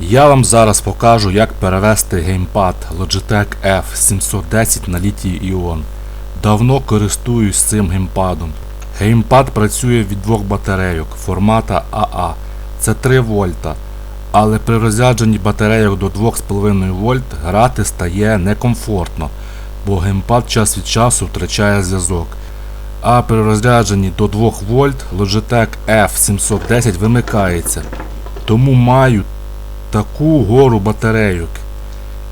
Я вам зараз покажу, як перевести геймпад Logitech F710 на літій іон. Давно користуюсь цим геймпадом. Геймпад працює від двох батарейок формата AA. Це 3 вольта. Але при розрядженні батарейок до 2,5 вольт грати стає некомфортно, бо геймпад час від часу втрачає зв'язок. А при розрядженні до 2 вольт Logitech F710 вимикається. Тому маю таку гору батарейок,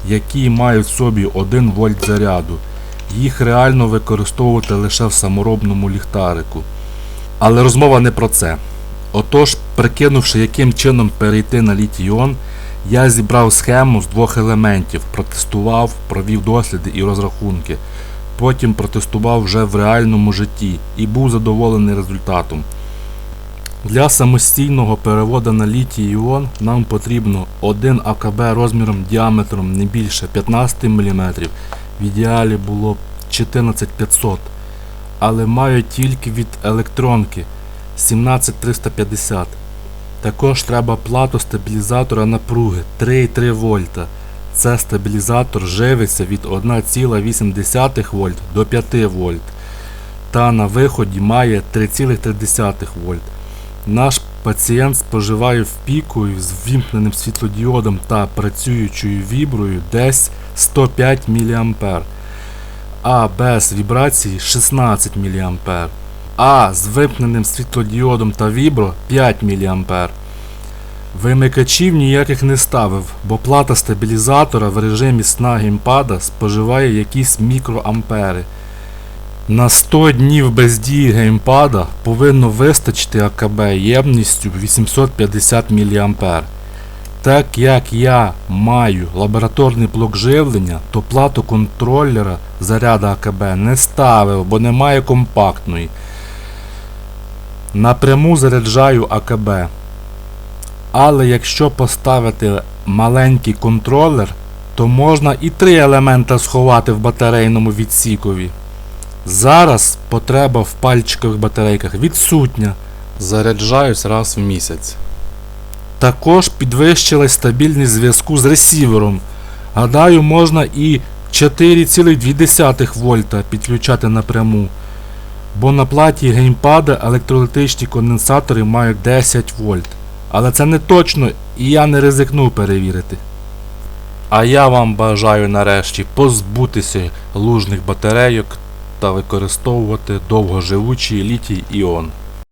які мають в собі 1 вольт заряду. Їх реально використовувати лише в саморобному ліхтарику. Але розмова не про це. Отож, прикинувши, яким чином перейти на літій-іон, я зібрав схему з двох елементів, протестував, провів досліди і розрахунки. Потім протестував вже в реальному житті і був задоволений результатом. Для самостійного переводу на літій іон нам потрібно один АКБ розміром діаметром не більше 15 мм. В ідеалі було б 14500, але маю тільки від електронки 17350. Також треба плату стабілізатора напруги 3,3 вольта. Це стабілізатор живиться від 1,8 вольт до 5 вольт. Та на виході має 3,3 вольт. Наш пацієнт споживає в піку з ввімкненим світлодіодом та працюючою віброю десь 105 мА, а без вібрації 16 мА, а з вимкненим світлодіодом та вібро 5 мА. Вимикачів ніяких не ставив, бо плата стабілізатора в режимі сна геймпада споживає якісь мікроампери. На 100 днів без дії геймпада повинно вистачити АКБ ємністю 850 мА. Так як я маю лабораторний блок живлення, то плату контролера заряду АКБ не ставив, бо немає компактної. Напряму заряджаю АКБ. Але якщо поставити маленький контролер, то можна і три елемента сховати в батарейному відсікові. Зараз потреба в пальчикових батарейках відсутня. Заряджаюсь раз в місяць. Також підвищилась стабільність зв'язку з ресівером. Гадаю, можна і 4,2 вольта підключати напряму. Бо на платі геймпада електролітичні конденсатори мають 10 вольт. Але це не точно і я не ризикнув перевірити. А я вам бажаю нарешті позбутися лужних батарейок та використовувати довгоживучий літій іон.